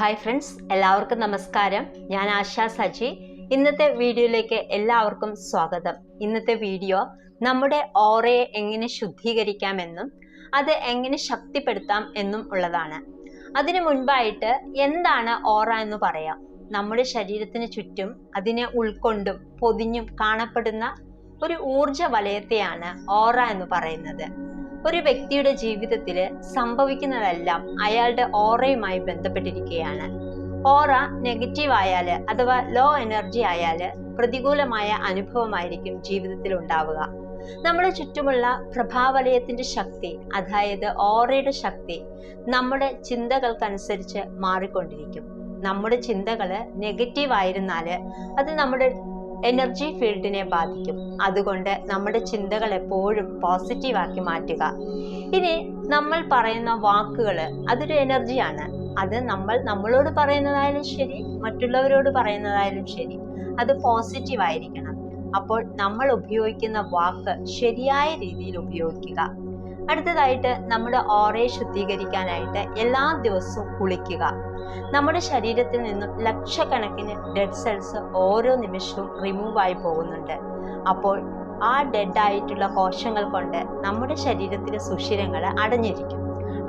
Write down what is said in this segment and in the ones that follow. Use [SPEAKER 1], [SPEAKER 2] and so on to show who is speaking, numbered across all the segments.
[SPEAKER 1] Hi friends എല്ലാവർക്കും നമസ്കാരം. ഞാൻ ആശാ സജി. ഇന്നത്തെ വീഡിയോയിലേക്ക് എല്ലാവർക്കും സ്വാഗതം. ഇന്നത്തെ വീഡിയോ നമ്മുടെ ഓറയെ എങ്ങനെ ശുദ്ധീകരിക്കാമെന്നും അത് എങ്ങനെ ശക്തിപ്പെടുത്താം എന്നും ഉള്ളതാണ്. അതിനു മുൻപായിട്ട് എന്താണ് ഓറ എന്ന് പറയാം. നമ്മുടെ ശരീരത്തിന് ചുറ്റും അതിനെ ഉൾക്കൊണ്ടും പൊതിഞ്ഞും കാണപ്പെടുന്ന ഒരു ഊർജ വലയത്തെയാണ് ഓറ എന്ന് പറയുന്നത്. ഒരു വ്യക്തിയുടെ ജീവിതത്തിൽ സംഭവിക്കുന്നതെല്ലാം അയാളുടെ ഓറയുമായി ബന്ധപ്പെട്ടിരിക്കുകയാണ്. ഓറ നെഗറ്റീവ് ആയാൽ അഥവാ ലോ എനർജി ആയാൽ പ്രതികൂലമായ അനുഭവമായിരിക്കും ജീവിതത്തിൽ ഉണ്ടാവുക. നമ്മുടെ ചുറ്റുമുള്ള പ്രഭാവലയത്തിന്റെ ശക്തി അതായത് ഓറയുടെ ശക്തി നമ്മുടെ ചിന്തകൾക്കനുസരിച്ച് മാറിക്കൊണ്ടിരിക്കും. നമ്മുടെ ചിന്തകൾ നെഗറ്റീവ് ആയിരുന്നാൽ അത് നമ്മുടെ എനർജി ഫീൽഡിനെ ബാധിക്കും. അതുകൊണ്ട് നമ്മുടെ ചിന്തകൾ എപ്പോഴും പോസിറ്റീവ് ആക്കി മാറ്റുക. ഇനി നമ്മൾ പറയുന്ന വാക്കുകൾ അതൊരു എനർജിയാണ് അത് നമ്മൾ നമ്മളോട് പറയുന്നതായാലും ശരി മറ്റുള്ളവരോട് പറയുന്നതായാലും ശരി അത് പോസിറ്റീവ് ആയിരിക്കണം. അപ്പോൾ നമ്മൾ ഉപയോഗിക്കുന്ന വാക്ക് ശരിയായ രീതിയിൽ ഉപയോഗിക്കുക. അടുത്തതായിട്ട് നമ്മുടെ ഓറയെ ശുദ്ധീകരിക്കാനായിട്ട് എല്ലാ ദിവസവും കുളിക്കുക. നമ്മുടെ ശരീരത്തിൽ നിന്നും ലക്ഷക്കണക്കിന് ഡെഡ് സെൽസ് ഓരോ നിമിഷവും റിമൂവ് ആയി പോകുന്നുണ്ട്. അപ്പോൾ ആ ഡെഡായിട്ടുള്ള കോശങ്ങൾ കൊണ്ട് നമ്മുടെ ശരീരത്തിലെ സുഷിരങ്ങൾ അടഞ്ഞിരിക്കും.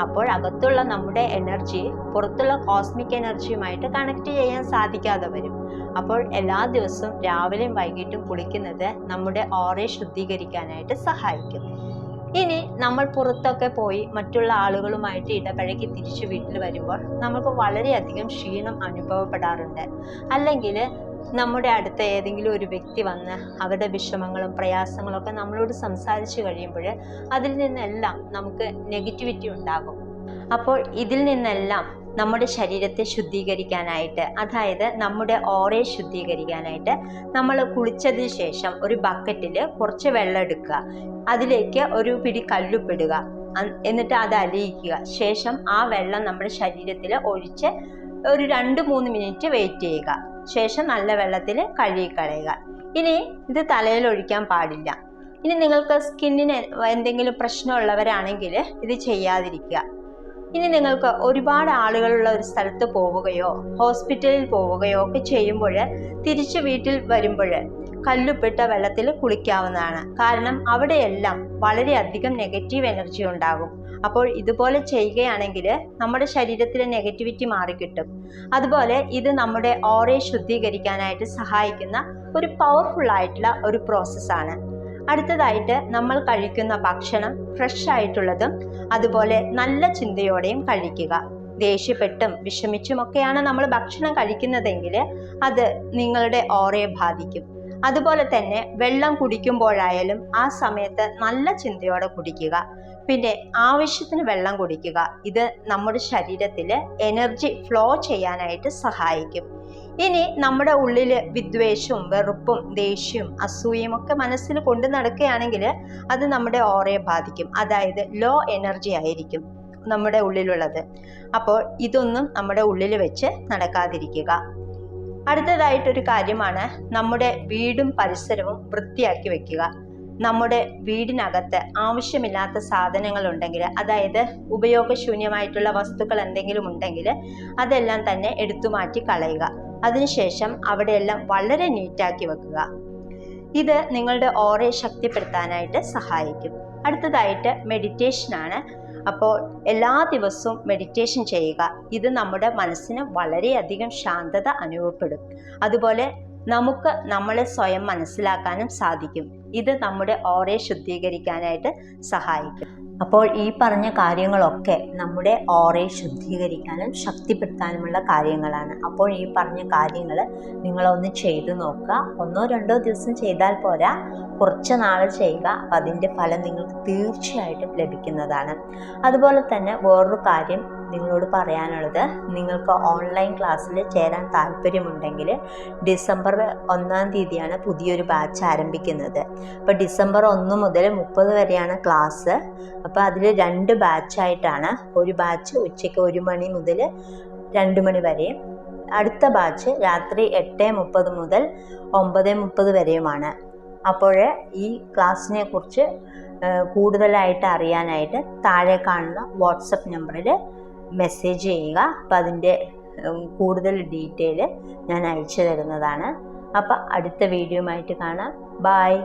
[SPEAKER 1] അപ്പോൾ അകത്തുള്ള നമ്മുടെ എനർജി പുറത്തുള്ള കോസ്മിക് എനർജിയുമായിട്ട് കണക്ട് ചെയ്യാൻ സാധിക്കാതെ വരും. അപ്പോൾ എല്ലാ ദിവസവും രാവിലെയും വൈകിട്ടും കുളിക്കുന്നത് നമ്മുടെ ഓറയെ ശുദ്ധീകരിക്കാനായിട്ട് സഹായിക്കും. ഇനി നമ്മൾ പുറത്തൊക്കെ പോയി മറ്റുള്ള ആളുകളുമായിട്ട് ഇടപഴകി തിരിച്ചു വീട്ടിൽ വരുമ്പോൾ നമുക്ക് വളരെയധികം ക്ഷീണം അനുഭവപ്പെടാറുണ്ട്. അല്ലെങ്കിൽ നമ്മുടെ അടുത്ത ഏതെങ്കിലും ഒരു വ്യക്തി വന്ന് അവരുടെ വിഷമങ്ങളും പ്രയാസങ്ങളും ഒക്കെ നമ്മളോട് സംസാരിച്ചു കഴിയുമ്പോൾ അതിൽ നിന്നെല്ലാം നമുക്ക് നെഗറ്റിവിറ്റി ഉണ്ടാകും. അപ്പോൾ ഇതിൽ നിന്നെല്ലാം നമ്മുടെ ശരീരത്തെ ശുദ്ധീകരിക്കാനായിട്ട് അതായത് നമ്മുടെ ഓറയെ ശുദ്ധീകരിക്കാനായിട്ട് നമ്മൾ കുളിച്ചതിന് ശേഷം ഒരു ബക്കറ്റിൽ കുറച്ച് വെള്ളം എടുക്കുക. അതിലേക്ക് ഒരു പിടി കല്ലുപ്പിടുക. എന്നിട്ട് അത് അലിയിക്കുക. ശേഷം ആ വെള്ളം നമ്മുടെ ശരീരത്തിൽ ഒഴിച്ച് ഒരു രണ്ട് മൂന്ന് മിനിറ്റ് വെയിറ്റ് ചെയ്യുക. ശേഷം നല്ല വെള്ളത്തിൽ കഴുകിക്കളയുക. ഇനി ഇത് തലയിൽ ഒഴിക്കാൻ പാടില്ല. ഇനി നിങ്ങൾക്ക് സ്കിന്നിന് എന്തെങ്കിലും പ്രശ്നമുള്ളവരാണെങ്കിൽ ഇത് ചെയ്യാതിരിക്കുക. ഇനി നിങ്ങൾക്ക് ഒരുപാട് ആളുകളുള്ള ഒരു സ്ഥലത്ത് പോവുകയോ ഹോസ്പിറ്റലിൽ പോവുകയോ ഒക്കെ ചെയ്യുമ്പോൾ തിരിച്ചു വീട്ടിൽ വരുമ്പോൾ കല്ലുപ്പിട്ട വെള്ളത്തിൽ കുളിക്കാവുന്നതാണ്. കാരണം അവിടെയെല്ലാം വളരെയധികം നെഗറ്റീവ് എനർജി ഉണ്ടാകും. അപ്പോൾ ഇതുപോലെ ചെയ്യുകയാണെങ്കിൽ നമ്മുടെ ശരീരത്തിലെ നെഗറ്റിവിറ്റി മാറിക്കിട്ടും. അതുപോലെ ഇത് നമ്മുടെ ഓറയെ ശുദ്ധീകരിക്കാനായിട്ട് സഹായിക്കുന്ന ഒരു പവർഫുൾ ആയിട്ടുള്ള ഒരു പ്രോസസ്സാണ് അടുത്തതായിട്ട് നമ്മൾ കഴിക്കുന്ന ഭക്ഷണം ഫ്രഷ് ആയിട്ടുള്ളതും അതുപോലെ നല്ല ചിന്തയോടെയും കഴിക്കുക. ദേഷ്യപ്പെട്ടും വിഷമിച്ചുമൊക്കെയാണ് നമ്മൾ ഭക്ഷണം കഴിക്കുന്നതെങ്കിൽ അത് നിങ്ങളുടെ ഓറയെ ബാധിക്കും. അതുപോലെ തന്നെ വെള്ളം കുടിക്കുമ്പോഴായാലും ആ സമയത്ത് നല്ല ചിന്തയോടെ കുടിക്കുക. പിന്നെ ആവശ്യത്തിന് വെള്ളം കുടിക്കുക. ഇത് നമ്മുടെ ശരീരത്തിൽ എനർജി ഫ്ലോ ചെയ്യാനായിട്ട് സഹായിക്കും. ഇനി നമ്മുടെ ഉള്ളിൽ വിദ്വേഷവും വെറുപ്പും ദേഷ്യവും അസൂയയും ഒക്കെ മനസ്സിൽ കൊണ്ടു നടക്കുകയാണെങ്കിൽ അത് നമ്മുടെ ഓറയെ ബാധിക്കും. അതായത് ലോ എനർജി ആയിരിക്കും നമ്മുടെ ഉള്ളിലുള്ളത്. അപ്പോൾ ഇതൊന്നും നമ്മുടെ ഉള്ളിൽ വെച്ച് നടക്കാതിരിക്കുക. അടുത്തതായിട്ടൊരു കാര്യമാണ് നമ്മുടെ വീടും പരിസരവും വൃത്തിയാക്കി വെക്കുക. നമ്മുടെ വീടിനകത്ത് ആവശ്യമില്ലാത്ത സാധനങ്ങൾ ഉണ്ടെങ്കിൽ അതായത് ഉപയോഗശൂന്യമായിട്ടുള്ള വസ്തുക്കൾ എന്തെങ്കിലും ഉണ്ടെങ്കിൽ അതെല്ലാം തന്നെ എടുത്തു മാറ്റി കളയുക. അതിനുശേഷം അവിടെയെല്ലാം വളരെ നീറ്റാക്കി വെക്കുക. ഇത് നിങ്ങളുടെ ഓറയെ ശക്തിപ്പെടുത്താനായിട്ട് സഹായിക്കും. അടുത്തതായിട്ട് മെഡിറ്റേഷനാണ് അപ്പോൾ എല്ലാ ദിവസവും മെഡിറ്റേഷൻ ചെയ്യുക. ഇത് നമ്മുടെ മനസ്സിന് വളരെയധികം ശാന്തത അനുഭവപ്പെടും. അതുപോലെ നമുക്ക് നമ്മളെ സ്വയം മനസ്സിലാക്കാനും സാധിക്കും. ഇത് നമ്മുടെ ഓറയെ ശുദ്ധീകരിക്കാനായിട്ട് സഹായിക്കും. അപ്പോൾ ഈ പറഞ്ഞ കാര്യങ്ങളൊക്കെ നമ്മുടെ ഓറയെ ശുദ്ധീകരിക്കാനും ശക്തിപ്പെടുത്താനുമുള്ള കാര്യങ്ങളാണ്. അപ്പോൾ ഈ പറഞ്ഞ കാര്യങ്ങൾ നിങ്ങളൊന്ന് ചെയ്തു നോക്കുക. ഒന്നോ രണ്ടോ ദിവസം ചെയ്താൽ പോരാ. കുറച്ച് നാൾ ചെയ്യുക. അപ്പം അതിന്റെ ഫലം നിങ്ങൾക്ക് തീർച്ചയായിട്ടും ലഭിക്കുന്നതാണ്. അതുപോലെ തന്നെ വേറൊരു കാര്യം നിങ്ങളോട് പറയാനുള്ളത് നിങ്ങൾക്ക് ഓൺലൈൻ ക്ലാസ്സിൽ ചേരാൻ താല്പര്യമുണ്ടെങ്കിൽ ഡിസംബർ ഒന്നാം തീയതിയാണ് പുതിയൊരു ബാച്ച് ആരംഭിക്കുന്നത്. അപ്പോൾ ഡിസംബർ ഒന്ന് മുതൽ മുപ്പത് വരെയാണ് ക്ലാസ് അപ്പോൾ അതിൽ രണ്ട് ബാച്ചായിട്ടാണ് ഒരു ബാച്ച് ഉച്ചയ്ക്ക് ഒരു മണി മുതൽ രണ്ട് മണി വരെയും അടുത്ത ബാച്ച് രാത്രി എട്ട് മുപ്പത് മുതൽ ഒമ്പത് മുപ്പത് വരെയുമാണ്. അപ്പോൾ ഈ ക്ലാസ്സിനെ കുറിച്ച് കൂടുതലായിട്ട് അറിയാനായിട്ട് താഴെ കാണുന്ന വാട്സപ്പ് നമ്പറിൽ മെസ്സേജ് ചെയ്യുക. അപ്പം അതിന്റെ കൂടുതൽ ഡീറ്റെയിൽ ഞാൻ അയച്ചു തരുന്നതാണ്. അപ്പം അടുത്ത വീഡിയോ ആയിട്ട് കാണാം. ബായ്